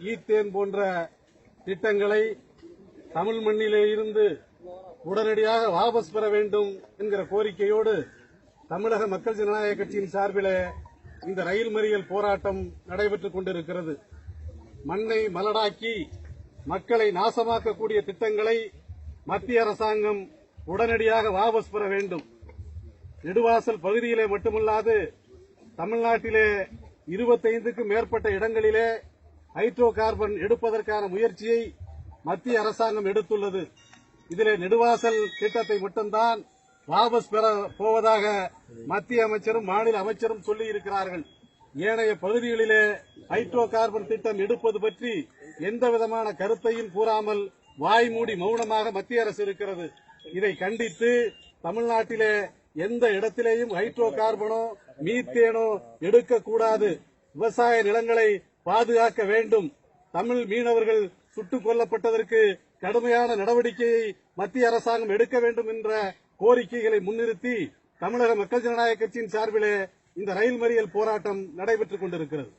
Ethane போன்ற திட்டங்களை தமிழ் மண்ணிலே இருந்து உடனடியாக வாபஸ் பெற வேண்டும் என்கிற கோரிக்கையோடு தமிழக மக்கள் ஜனநாயக கட்சியின் சார்பிலே இந்த ரயில் மறியல் போராட்டம் நடைபெற்றுக் கொண்டிருக்கிறது. மண்ணை மலடாக்கி மக்களை நாசமாக்கக்கூடிய திட்டங்களை மத்திய அரசாங்கம் உடனடியாக வாபஸ் பெற வேண்டும். நெடுவாசல் பகுதியிலே மட்டுமல்லாது தமிழ்நாட்டிலே இருபத்தைந்துக்கும் மேற்பட்ட இடங்களிலே ஹைட்ரோ கார்பன் எடுப்பதற்கான முயற்சியை மத்திய அரசாங்கம் எடுத்துள்ளது. இதிலே நெடுவாசல் திட்டத்தை மட்டும்தான் வாபஸ் பெற போவதாக மத்திய அமைச்சரும் மாநில அமைச்சரும் சொல்லியிருக்கிறார்கள். ஏனைய பகுதிகளிலே ஹைட்ரோ கார்பன் திட்டம் எடுப்பது பற்றி எந்த விதமான கருத்தையும் கூறாமல் வாய் மூடி மௌனமாக மத்திய அரசு இருக்கிறது. இதை கண்டித்து தமிழ்நாட்டிலே எந்த இடத்திலேயும் ஹைட்ரோ கார்பனோ மீத்தேனோ எடுக்கக்கூடாது. விவசாய நிலங்களை பாதுகாக்க வேண்டும். தமிழ் மீனவர்கள் சுட்டுக் கொல்லப்பட்டதற்கு கடுமையான நடவடிக்கையை மத்திய அரசாங்கம் எடுக்க வேண்டும் என்ற கோரிக்கைகளை முன்னிறுத்தி தமிழக மக்கள் ஜனநாயக கட்சியின் சார்பிலே இந்த ரயில் மறியல் போராட்டம் நடைபெற்றுக் கொண்டிருக்கிறது.